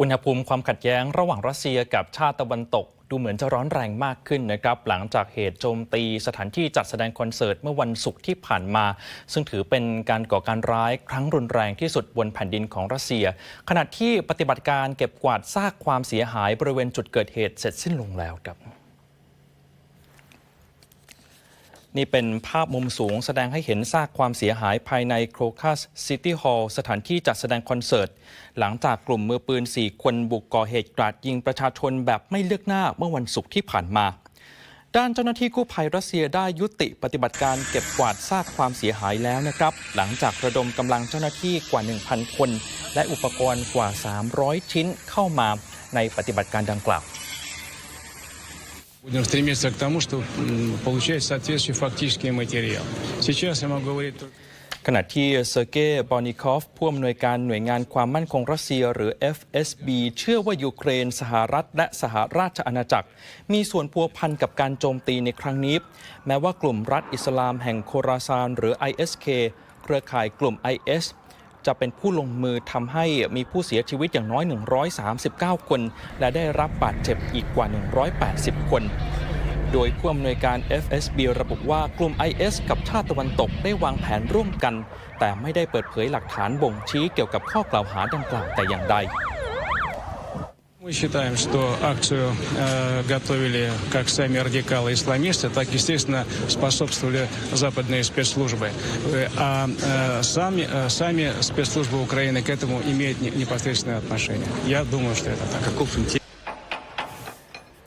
อุณหภูมิความขัดแย้งระหว่างรัสเซียกับชาติตะวันตก ดูเหมือนจะร้อนแรงมากขึ้นนะครับหลังจากเหตุโจมตีสถานที่จัดแสดงคอนเสิร์ตเมื่อวันศุกร์ที่ผ่านมา ซึ่งถือเป็นการก่อการร้ายครั้งรุนแรงที่สุดบนแผ่นดินของรัสเซีย ขณะที่ปฏิบัติการเก็บกวาดซากความเสียหายบริเวณจุดเกิดเหตุเสร็จสิ้นลงแล้วครับ นี่เป็นภาพมุมสูงแสดงให้เห็นซากความเสียหายภายในโครคัสซิตี้ฮอลล์สถานที่จัดแสดงคอนเสิร์ต หลังจากกลุ่มมือปืน 4 คนบุกก่อเหตุกราดยิงประชาชนแบบไม่เลือกหน้าเมื่อวันศุกร์ที่ผ่านมา ด้านเจ้าหน้าที่กู้ภัยรัสเซียได้ยุติปฏิบัติการเก็บกวาดซากความเสียหายแล้วนะครับ หลังจากระดมกำลังเจ้าหน้าที่กว่า 1,000 คน และอุปกรณ์กว่า 300 ชิ้นเข้ามาในปฏิบัติการดังกล่าว Будем стремиться к тому, чтобы м, получать соответствующий фактический материал. Сейчас я могу говорить только... ขณะที่เซอร์เกย์บอนิคอฟผู้อำนวยการหน่วยงานความมั่นคงรัสเซียหรือ FSB เชื่อว่ายูเครน สหรัฐ และสหราชอาณาจักร มีส่วนพัวพันกับการโจมตีในครั้งนี้ แม้ว่ากลุ่มรัฐอิสลามแห่งโคราซานหรือ ISK เครือข่ายกลุ่ม IS จะเป็นผู้ลงมือทำให้มีผู้เสียชีวิตอย่างน้อย 139 คน และได้รับบาดเจ็บอีกกว่า 180 คนโดยผู้อำนวยการ FSB ระบุว่ากลุ่ม IS กับชาติตะวันตกได้วางแผนร่วมกัน แต่ไม่ได้เปิดเผยหลักฐานบ่งชี้เกี่ยวกับข้อกล่าวหาดังกล่าวแต่อย่างใด Мы считаем, что акцию э, готовили как сами радикалы-исламисты, так, естественно, способствовали западные спецслужбы. Э, А э, сами, э, сами спецслужбы Украины к этому имеют не- непосредственное отношение. Я думаю, что это так.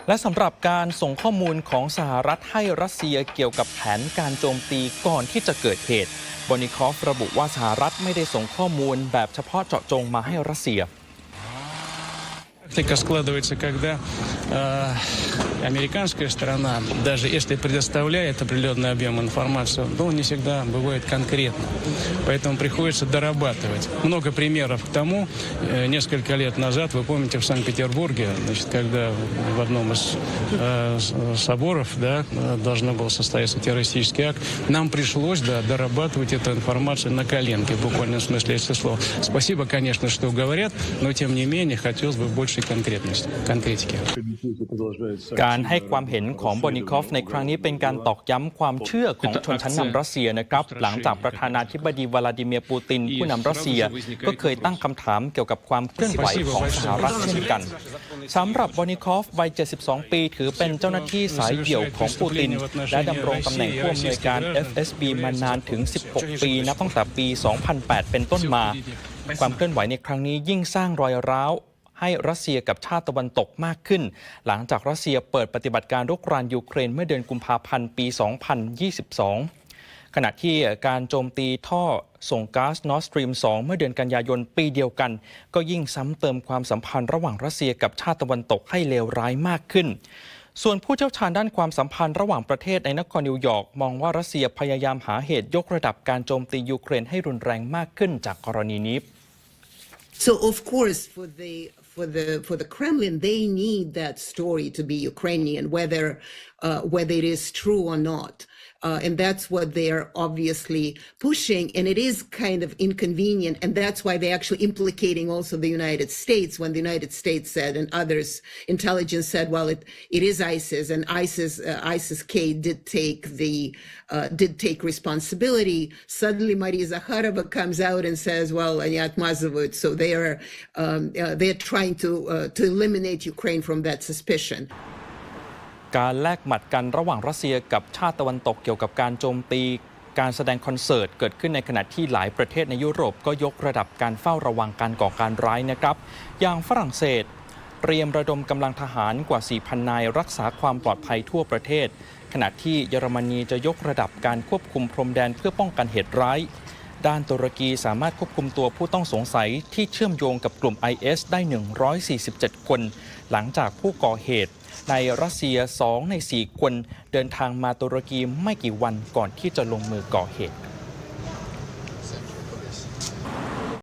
และสำหรับการส่งข้อมูลของสหรัฐให้รัสเซียเกี่ยวกับแผนการโจมตีก่อนที่จะเกิดเหตุบอนิคอฟระบุว่าสหรัฐไม่ได้ส่งข้อมูลแบบเฉพาะเจาะจงมาให้รัสเซีย Тактика складывается, когда э, американская сторона, даже если предоставляет определенный объем информации, то не всегда бывает конкретно. Поэтому приходится дорабатывать. Много примеров к тому. Э, несколько лет назад, вы помните, в Санкт-Петербурге, значит, когда в одном из э, соборов да, должно было состояться террористический акт, нам пришлось да, дорабатывать эту информацию на коленке, в буквальном смысле этого слова. Спасибо, конечно, что говорят, но тем не менее хотелось бы большей конкретности, конкретики. การให้ความเห็นของบอนิคอฟ ในครั้งนี้เป็นการตอกย้ำความเชื่อของชนชั้นนำรัสเซียนะครับ หลังจากประธานาธิบดีวลาดิเมียร์ปูติน ผู้นำรัสเซีย ก็เคยตั้งคำถามเกี่ยวกับความเคลื่อนไหวของสหรัฐเช่นกันสำหรับบอนิคอฟวัย 72 ปี ถือเป็นเจ้าหน้าที่สายเดี่ยวของปูติน และดำรงตำแหน่งผู้อำนวยการ FSB มานานถึง 16 ปีนับตั้งแต่ปี 2008 เป็นต้นมา ความเคลื่อนไหวในครั้งนี้ยิ่งสร้างรอยร้าว ให้รัสเซียกับชาติตะวันตกมากขึ้น หลังจากรัสเซียเปิดปฏิบัติการรุกรานยูเครนเมื่อเดือนกุมภาพันธ์ปี 2022 ขณะที่การโจมตีท่อส่งก๊าซนอร์สตรีม 2 เมื่อเดือนกันยายนปีเดียวกัน ก็ยิ่งซ้ำเติมความสัมพันธ์ระหว่างรัสเซียกับชาติตะวันตกให้เลวร้ายมากขึ้นส่วนผู้เชี่ยวชาญด้านความสัมพันธ์ระหว่างประเทศในนครนิวยอร์กมองว่ารัสเซียพยายามหาเหตุยกระดับการโจมตียูเครนให้รุนแรงมากขึ้นจากกรณีนี้ So of course, for the for the for the Kremlin, they need that story to be Ukrainian, whether uh, whether it is true or not. Uh, and that's what they are obviously pushing. And it is kind of inconvenient. And that's why they're actually implicating also the United States when the United States said and others, intelligence said, well, it, it is ISIS and ISIS, uh, ISIS K did take the, uh, did take responsibility. Suddenly Maria Zakharova comes out and says, well, Anyat so they are, um, uh, they're trying to, uh, to eliminate Ukraine from that suspicion. การแลกหมัดกันระหว่างรัสเซียกับชาติตะวันตกเกี่ยวกับการโจมตี การแสดงคอนเสิร์ตเกิดขึ้นในขณะที่หลายประเทศในยุโรปก็ยกระดับการเฝ้าระวังการก่อการร้ายนะครับ อย่างฝรั่งเศส เตรียมระดมกำลังทหารกว่า 4,000 นายรักษาความปลอดภัยทั่วประเทศ ขณะที่เยอรมนีจะยกระดับการควบคุมพรมแดนเพื่อป้องกันเหตุร้าย ด้านตุรกีสามารถควบคุมตัวผู้ต้องสงสัยที่เชื่อมโยงกับกลุ่ม IS ได้ 147 คน หลังจากผู้ก่อเหตุ ในรัสเซีย 2 ใน 4 คน เดินทางมาตุรกีไม่กี่วันก่อนที่จะลงมือก่อเหตุ